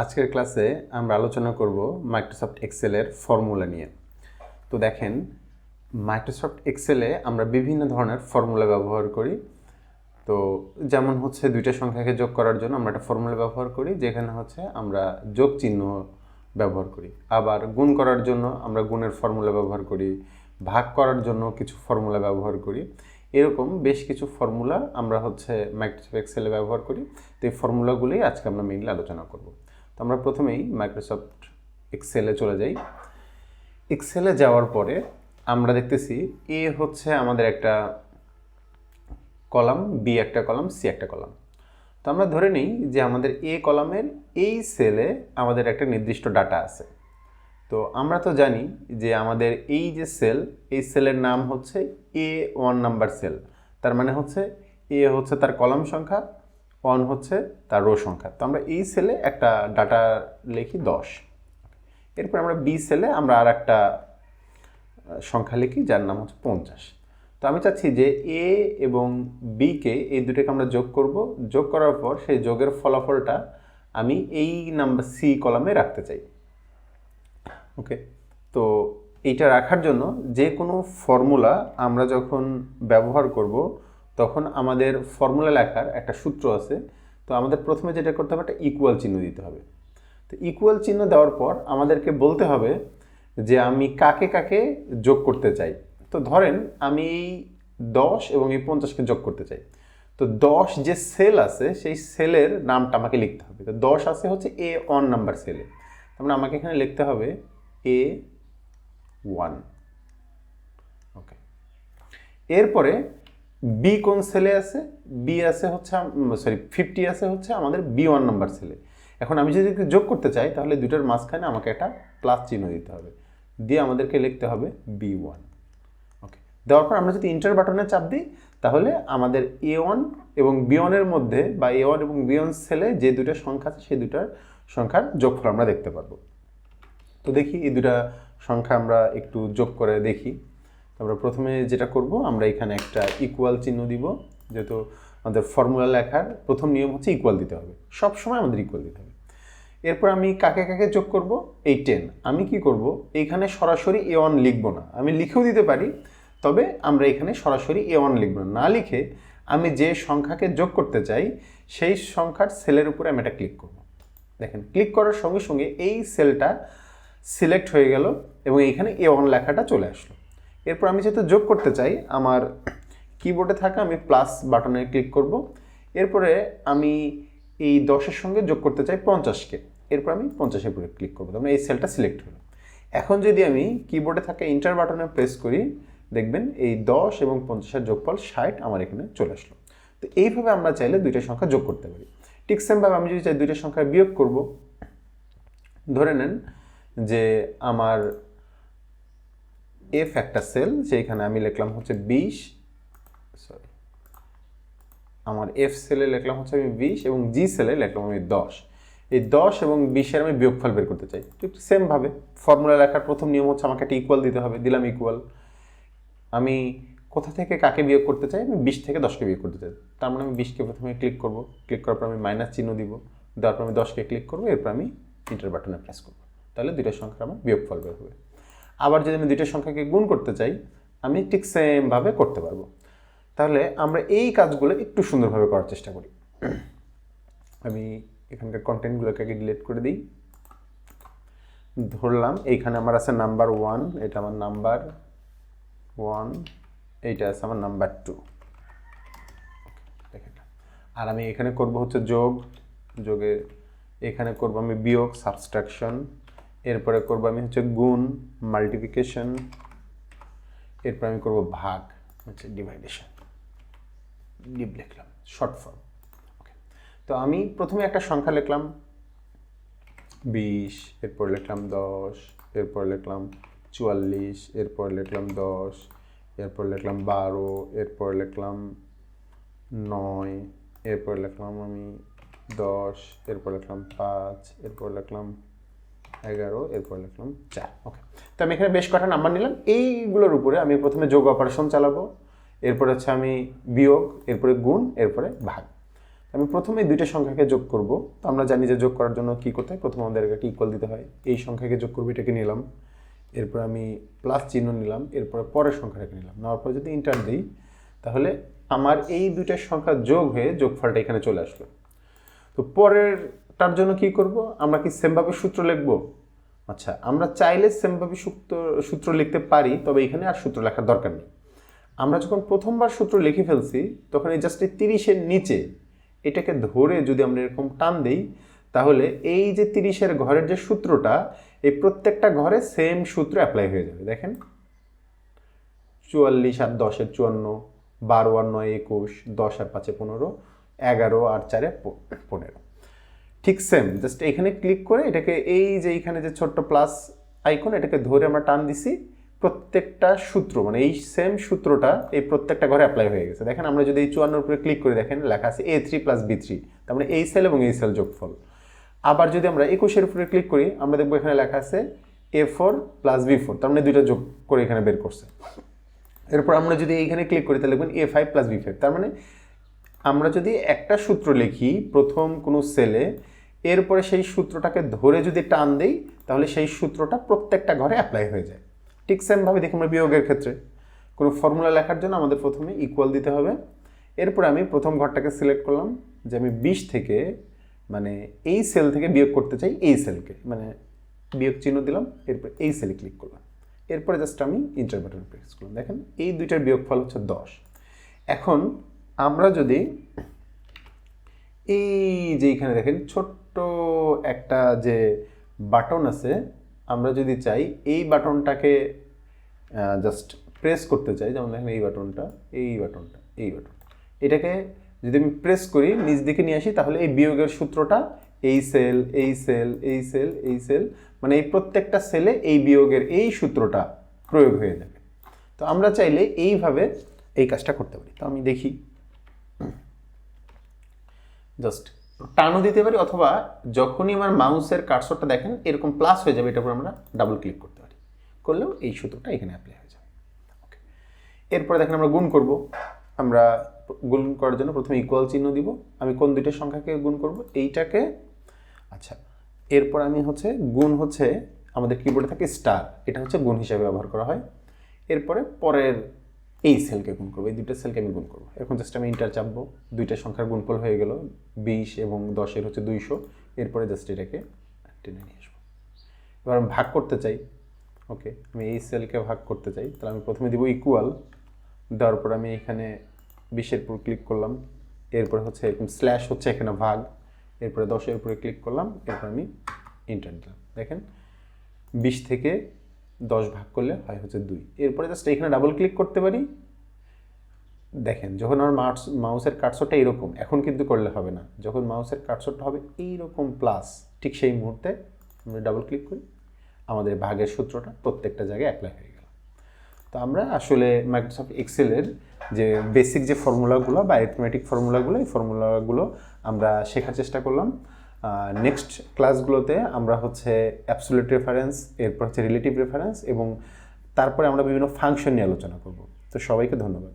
আজকের ক্লাসে আমরা আলোচনা করব মাইক্রোসফট এক্সেলের ফর্মুলা নিয়ে। তো দেখেন মাইক্রোসফট এক্সেলে আমরা বিভিন্ন ধরনের ফর্মুলা ব্যবহার করি। তো যেমন হচ্ছে দুইটা সংখ্যাকে যোগ করার জন্য আমরা একটা ফর্মুলা ব্যবহার করি, যেখানে হচ্ছে আমরা যোগ চিহ্ন ব্যবহার করি। আবার গুণ করার জন্য আমরা গুণের ফর্মুলা ব্যবহার করি, ভাগ করার জন্য কিছু ফর্মুলা ব্যবহার করি। এরকম বেশ কিছু ফর্মুলা আমরা হচ্ছে মাইক্রোসফট এক্সেলে ব্যবহার করি। তো এই ফর্মুলাগুলোই আজকে আমরা মেইনলি আলোচনা করব। আমরা প্রথমেই মাইক্রোসফট এক্সেলে চলে যাই। এক্সেলে যাওয়ার পরে আমরা দেখতেছি এ হচ্ছে আমাদের একটা কলাম বি একটা কলাম সি একটা কলাম। তো আমরা ধরে নিই যে আমাদের এ কলামের এই সেলে আমাদের একটা নির্দিষ্ট ডাটা আছে। তো আমরা তো জানি যে আমাদের এই যে সেল এই সেলের নাম হচ্ছে এ ওয়ান নাম্বার সেল তার মানে হচ্ছে এ হচ্ছে তার কলাম সংখ্যা ওয়ান হচ্ছে তার রো সংখ্যা। তো আমরা এই সেলে একটা ডাটা লিখি দশ। এরপর আমরা বি সেলে আমরা আর একটা সংখ্যা লিখি যার নাম হচ্ছে পঞ্চাশ। তো আমি চাচ্ছি যে এ এবং বিকে এই দুটোকে আমরা যোগ করব। যোগ করার পর সেই যোগের ফলাফলটা আমি এই নাম্বার সি কলামে রাখতে চাই। ওকে? তো এইটা রাখার জন্য যে কোনো ফর্মুলা আমরা যখন ব্যবহার করব তখন আমাদের ফর্মুলা লেখার একটা সূত্র আছে। তো আমাদের প্রথমে যেটা করতে হবে, একটা ইকুয়াল চিহ্ন দিতে হবে। তো ইকুয়াল চিহ্ন দেওয়ার পর আমাদেরকে বলতে হবে যে আমি কাকে কাকে যোগ করতে চাই। তো ধরেন আমি এই দশ এবং এই পঞ্চাশকে যোগ করতে চাই। তো দশ যে সেল আছে, সেই সেলের নামটা আমাকে লিখতে হবে। তো দশ আছে হচ্ছে এ ওয়ান নাম্বার সেলে মানে আমাকে এখানে লিখতে হবে এ ওয়ান ওকে এরপরে বি কোন সেলে আছে? বি আছে হচ্ছে সরি ফিফটি আছে হচ্ছে আমাদের বি ওয়ান নাম্বার সেলে এখন আমি যদি যোগ করতে চাই, তাহলে দুটোর মাঝখানে আমাকে একটা প্লাস চিহ্ন দিতে হবে। দিয়ে আমাদেরকে লিখতে হবে বি ওয়ান ওকে দেওয়ার পর আমরা যদি ইন্টার বাটনে চাপ দিই, তাহলে আমাদের এ ওয়ান এবং বি ওয়ানের মধ্যে বা এ ওয়ান এবং বি ওয়ান সেলে যে দুটো সংখ্যা আছে, সেই দুটার সংখ্যার যোগফল আমরা দেখতে পারব। তো দেখি এই দুটা সংখ্যা আমরা একটু যোগ করে দেখি। আমরা প্রথমে যেটা করব, আমরা এখানে একটা ইকুয়াল চিহ্ন দিব, যেহেতু আমাদের ফর্মুলা লেখার প্রথম নিয়ম হচ্ছে ইকুয়াল দিতে হবে। সব সময় আমাদের ইকুয়াল দিতে হবে। এরপর আমি কাকে কাকে যোগ করব? এই টেন আমি কি করব? এইখানে সরাসরি এ ওয়ান লিখব না। আমি লিখেও দিতে পারি, তবে আমরা এখানে সরাসরি এ ওয়ান লিখব না। লিখে আমি যে সংখ্যাকে যোগ করতে চাই, সেই সংখ্যার সেলের উপরে আমি এটা ক্লিক করব। দেখেন ক্লিক করার সঙ্গে সঙ্গে এই সেলটা সিলেক্ট হয়ে গেল এবং এইখানে এ ওয়ান লেখাটা চলে আসলো। এরপর আমি যেহেতু যোগ করতে চাই, আমার কিবোর্ডে থাকা আমি প্লাস বাটনে ক্লিক করব। এরপরে আমি এই দশের সঙ্গে যোগ করতে চাই পঞ্চাশকে এরপর আমি পঞ্চাশের উপরে ক্লিক করব, তার মানে এই সেলটা সিলেক্ট হলো। এখন যদি আমি কিবোর্ডে থাকা ইন্টার বাটনে প্রেস করি, দেখবেন এই দশ এবং পঞ্চাশের যোগফল ষাট আমার এখানে চলে আসলো। তো এইভাবে আমরা চাইলে দুইটা সংখ্যা যোগ করতে পারি। ঠিক সেমভাবে আমি যদি চাই দুইটা সংখ্যা বিয়োগ করব, ধরে নেন যে আমার এফ একটা সেল সেইখানে আমি লিখলাম হচ্ছে বিশ সরি আমার এফ সেলে লিখলাম হচ্ছে আমি বিশ এবং জি সেলে লিখলাম আমি দশ। এই দশ এবং বিশের আমি বিয়োগফল বের করতে চাই। ঠিক সেমভাবে ফর্মুলা লেখার প্রথম নিয়ম হচ্ছে আমাকে একটা ইকুয়াল দিতে হবে, দিলাম ইকুয়াল আমি কোথা থেকে কাকে বিয়োগ করতে চাই? আমি বিশ থেকে দশকে বিয়োগ করতে চাই। তার মানে আমি বিশকে প্রথমে ক্লিক করব। ক্লিক করার পর আমি মাইনাস চিহ্ন দিব। দেওয়ার পর আমি দশকে ক্লিক করব। এরপর আমি ইন্টার বাটনে প্রেস করব। তাহলে দুইটা সংখ্যা আমার বিয়োগফল বের হবে। আবার যদি আমি দুইটা সংখ্যাকে গুণ করতে চাই, আমি ঠিক সেমভাবে করতে পারব। তাহলে আমরা এই কাজগুলো একটু সুন্দরভাবে করার চেষ্টা করি। আমি এখানকার কন্টেন্টগুলোকে আগে ডিলিট করে দিই। ধরলাম, এইখানে আমার আছে নাম্বার ওয়ান এটা আমার নাম্বার ওয়ান এইটা আছে আমার নাম্বার টু আর আমি এখানে করব হচ্ছে যোগ, যোগে এখানে করব আমি বিয়োগ সাবস্ট্রাকশন এরপরে করব আমি হচ্ছে গুণ মাল্টিপ্লিকেশন এরপর আমি করব ভাগ, হচ্ছে ডিভাইডেশন ডিপ লিখলাম শর্ট ফর্ম ওকে তো আমি প্রথমে একটা সংখ্যা লিখলাম, বিশ, এরপর লিখলাম দশ, এরপর লিখলাম চুয়াল্লিশ, এরপর লিখলাম দশ, এরপর লিখলাম বারো, এরপর লিখলাম নয়, এরপর লিখলাম আমি দশ, এরপর লিখলাম পাঁচ, এরপর লিখলাম এগারো, এরপর লিখলাম চার ওকে তো আমি এখানে বেশ কটা নাম্বার নিলাম। এইগুলোর উপরে আমি প্রথমে যোগ অপারেশন চালাবো, এরপরে হচ্ছে আমি বিয়োগ, এরপরে গুণ, এরপরে ভাগ। আমি প্রথমে দুইটা সংখ্যাকে যোগ করব। তো আমরা জানি যে যোগ করার জন্য কি করতে হয়? প্রথমে আমাদের একটা ইকুয়াল দিতে হয়। এই সংখ্যাকে যোগ করব, এটাকে নিলাম। এরপর আমি প্লাস চিহ্ন নিলাম, এরপরে পরের সংখ্যাটাকে নিলাম। নেওয়ার পর যদি ইন্টার দিই, তাহলে আমার এই দুইটা সংখ্যা যোগ হয়ে যোগফলটা এখানে চলে আসলো। তো পরেরটার জন্য কি করব? আমরা কি সেমভাবে সূত্র লিখব? আচ্ছা আমরা চাইলে সেমভাবে সূত্র সূত্র লিখতে পারি, তবে এখানে আর সূত্র লেখার দরকার নেই। আমরা যখন প্রথমবার সূত্র লিখে ফেলছি, তখন এই জাস্ট এই তিরিশের নিচে এটাকে ধরে যদি আমরা এরকম টান দিই, তাহলে এই যে তিরিশের ঘরের যে সূত্রটা, এই প্রত্যেকটা ঘরে সেম সূত্র অ্যাপ্লাই হয়ে যাবে। দেখেন, চুয়াল্লিশ আর দশের চুয়ান্ন, বারো আর নয় একুশ, দশ আর পাঁচে পনেরো, এগারো আর চারে পনেরো। ঠিক সেম জাস্ট এখানে ক্লিক করে এটাকে এই যে এইখানে যে ছোট্ট প্লাস আইকন এটাকে ধরে আমরা টান দিছি, প্রত্যেকটা সূত্র মানে এই সেম সূত্রটা এই প্রত্যেকটা ঘরে অ্যাপ্লাই হয়ে গেছে। দেখেন আমরা যদি এই চুয়ান্নর উপরে ক্লিক করে, দেখেন লেখা আছে A three plus B three তার মানে এই সেল এবং এই সেল যোগফল। আবার যদি আমরা একুশের উপরে ক্লিক করি, আমরা দেখব এখানে লেখা আছে A four plus B four তার মানে দুইটা যোগ করে এখানে বের করছে। এরপর আমরা যদি এইখানে ক্লিক করি, তাহলে দেখবেন A five plus B five তার মানে আমরা যদি একটা সূত্র লিখি, প্রথম কোনো সেলে, এরপরে সেই সূত্রটাকে ধরে যদি টান দেই, তাহলে সেই সূত্রটা প্রত্যেকটা ঘরে অ্যাপ্লাই হয়ে যায়। ঠিক সেমভাবে দেখি আমরা বিয়োগের ক্ষেত্রে। কোনো ফর্মুলা লেখার জন্য আমাদের প্রথমে ইকুয়াল দিতে হবে। এরপরে আমি প্রথম ঘরটাকে সিলেক্ট করলাম যে আমি বিশ থেকে মানে এই সেল থেকে বিয়োগ করতে চাই এই সেলকে মানে বিয়োগ চিহ্ন দিলাম, এরপর এই সেলে ক্লিক করলাম। এরপরে জাস্ট আমি ইন্টার বাটন প্রেস করলাম। দেখেন, এই দুইটার বিয়োগফল হচ্ছে দশ। এখন আমরা যদি এই যে এখানে দেখেন ছোট্ট একটা যে বাটন আছে, আমরা যদি চাই এই বাটনটাকে জাস্ট প্রেস করতে চাই, যেমন দেখেন এই বাটনটা এই বাটনটা, এই বাটন। এটাকে যদি আমি প্রেস করি নিজ দিকে নিয়ে আসি, তাহলে এই বিয়োগের সূত্রটা এই সেল এই সেল এই সেল এই সেল মানে এই প্রত্যেকটা সেলে এই বিয়োগের এই সূত্রটা প্রয়োগ হয়ে যাবে। তো আমরা চাইলে এইভাবে এই কাজটা করতে পারি। তো আমি দেখি। জাস্ট টানও দিতে পারি অথবা যখনই আমার মাউসের কার্সরটা দেখেন, এরকম প্লাস হয়ে যাবে, এটার উপর আমরা ডাবল ক্লিক করতে পারি। করলেও এই সূত্রটা এখানে অ্যাপ্লাই হয়ে যাবে। ওকে এরপরে দেখেন আমরা গুণ করব। আমরা গুণ করার জন্য প্রথমে ইকুয়াল চিহ্ন দিব। আমি কোন দুইটা সংখ্যাকে গুণ করব? এইটাকে। আচ্ছা এরপর আমি হচ্ছে গুণ হচ্ছে আমাদের কিবোর্ডে থাকে স্টার এটা হচ্ছে গুণ হিসাবে ব্যবহার করা হয়। এরপরে পরের এই সেলকে গুণ করব, এই দুইটা সেলকে আমি গুণ করব। এখন জাস্ট আমি ইন্টার চাপবো, দুইটা সংখ্যার গুণফল হয়ে গেল বিশ এবং দশের হচ্ছে দুইশো, এরপরে জাস্ট এটাকে টেনে নিয়ে আসব। এবার আমি ভাগ করতে চাই, ওকে, আমি এই সেলকে ভাগ করতে চাই, তাহলে আমি প্রথমে দিব ইকুয়াল দেওয়ার পর আমি এখানে বিশের উপর ক্লিক করলাম, এরপরে হচ্ছে এরকম স্ল্যাশ হচ্ছে এখানে ভাগ, এরপরে দশের উপরে ক্লিক করলাম, এরপর আমি ইন্টার দিলাম দেখেন, বিশ থেকে দশ ভাগ করলে হয় হচ্ছে দুই। এরপরে জাস্ট এখানে ডাবল ক্লিক করতে পারি। দেখেন, যখন আমার মাউস মাউসের কাটশটটা এরকম, এখন কিন্তু করলে হবে না। যখন মাউসের কাটশটটা হবে এইরকম প্লাস ঠিক সেই মুহূর্তে আমরা ডাবল ক্লিক করি। আমাদের ভাগের সূত্রটা প্রত্যেকটা জায়গায় অ্যাপ্লাই হয়ে গেল। তো আমরা আসলে মাইক্রোসফট এক্সেলের যে বেসিক যে ফর্মুলাগুলো বা অ্যাথমেটিক ফর্মুলাগুলো এই ফর্মুলাগুলো আমরা শেখার চেষ্টা করলাম। নেক্সট ক্লাসগুলোতে আমরা হচ্ছে অ্যাবসোলিউট রেফারেন্স এরপর হচ্ছে রিলেটিভ রেফারেন্স এবং তারপরে আমরা বিভিন্ন ফাংশন নিয়ে আলোচনা করব। তো সবাইকে ধন্যবাদ।